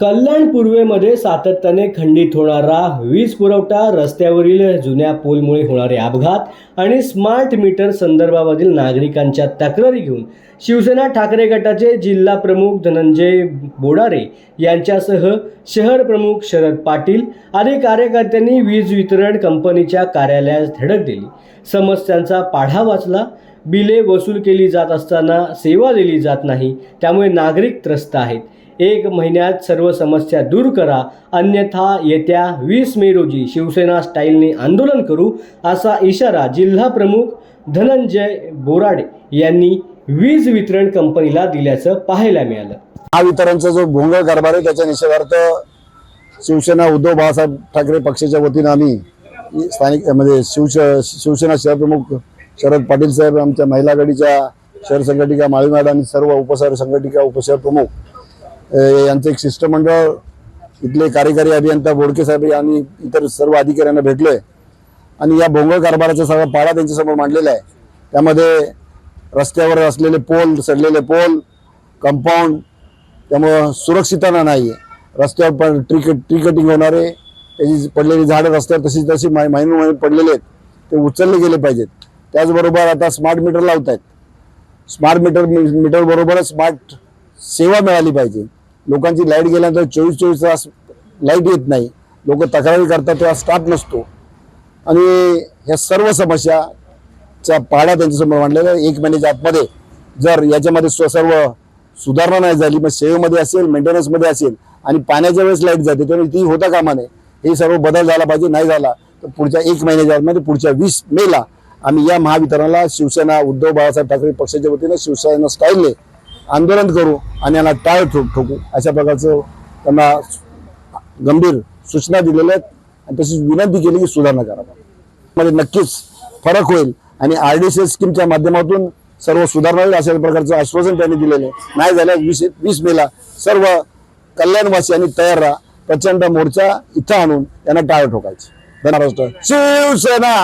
कल्याण पूर्वेमध्ये सातत्याने खंडित होणारा वीज पुरवठा रस्त्यावरील जुन्या पोलमुळे होणारे अपघात आणि स्मार्ट मीटर संदर्भामधील नागरिकांच्या तक्रारी घेऊन शिवसेना ठाकरे गटाचे जिल्हा प्रमुख धनंजय बोडारे यांच्यासह शहर प्रमुख शरद पाटील आदी कार्यकर्त्यांनी वीज वितरण कंपनीच्या कार्यालयास धडक दिली. समस्यांचा पाढा वाचला. बिले वसूल केली जात असताना सेवा दिली जात नाही. त्यामुळे नागरिक त्रस्त आहेत. एक महिन्यात सर्व समस्या दूर करा. अन्यथा येत्या वीस मे रोजी शिवसेना स्टाईलने आंदोलन करू असा इशारा जिल्हा प्रमुख धनंजय बोराडे यांनी वीज वितरण कंपनीला दिल्याचं पाहायला मिळालं. महावितरणचा जो भोंगळ कारभार आहे त्याच्या निषेधार्थ शिवसेना उद्धव बाळासाहेब ठाकरे पक्षाच्या वतीनं आम्ही स्थानिक म्हणजे शिवश शिवसेना शहरप्रमुख शरद पाटील साहेब आमच्या महिला गडीच्या शहर संघटिका माळी मॅडम आणि सर्व उपशहर संघटिका उपशहर प्रमुख यांचं एक शिष्टमंडळ इथले कार्यकारी अभियंता बोडके साहेब आणि इतर सर्व अधिकाऱ्यांना भेटलोय आणि या भोंगळ कारभाराचा सगळा पाडा त्यांच्यासमोर मांडलेला आहे. त्यामध्ये रस्त्यावर असलेले पोल सडलेले पोल कंपाऊंड त्यामुळं सुरक्षितता नाही आहे रस्त्यावर पण ट्री ट्री कटिंग होणारे त्याची पडलेली झाडं रस्त्यावर तशी तशी माय महिने महिने पडलेले आहेत. ते उचलले गेले पाहिजेत. त्याचबरोबर आता स्मार्ट मीटर लावत आहेत स्मार्ट मीटर मीटरबरोबरच स्मार्ट सेवा मिळाली पाहिजे. लोकांची लाइट गेल्यानंतर चोवीस चोवीस तास लाइट येत नाही. लोक तक्रारी करतात तेव्हा स्टार्ट नसतो. आणि ह्या सर्व समस्याचा पाडा त्यांच्यासमोर मांडलेला एक महिन्याच्या आतमध्ये जर याच्यामध्ये स्व- सर्व सुधारणा नाही झाली मग सेवेमध्ये असेल मेंटेनन्समध्ये असेल आणि पाण्याच्या वेळेस लाइट जाते त्यामुळे ती होता कामा नये हे सर्व बदल झाला पाहिजे नाही झाला तर पुढच्या एक महिन्याच्या आतमध्ये पुढच्या वीस मेला आम्ही या महावितरणाला शिवसेना उद्धव बाळासाहेब ठाकरे पक्षाच्या वतीनं शिवसेना स्टाईलने आंदोलन करू आणि यांना टाळ ठोक ठोकू. अशा प्रकारचं त्यांना गंभीर सूचना दिलेल्या आहेत. आणि तशीच विनंती केली की सुधारणा करावा मध्ये नक्कीच फरक होईल आणि आर डी सी स्कीमच्या माध्यमातून सर्व सुधारणा होईल अशा प्रकारचं आश्वासन त्यांनी दिलेलं आहे. नाही झाल्यास वीस वीस मेला सर्व कल्याणवासियांनी तयार राहा. प्रचंड मोर्चा इथं आणून त्यांना टाळ ठोकायची. धन्यवाद शिवसेना!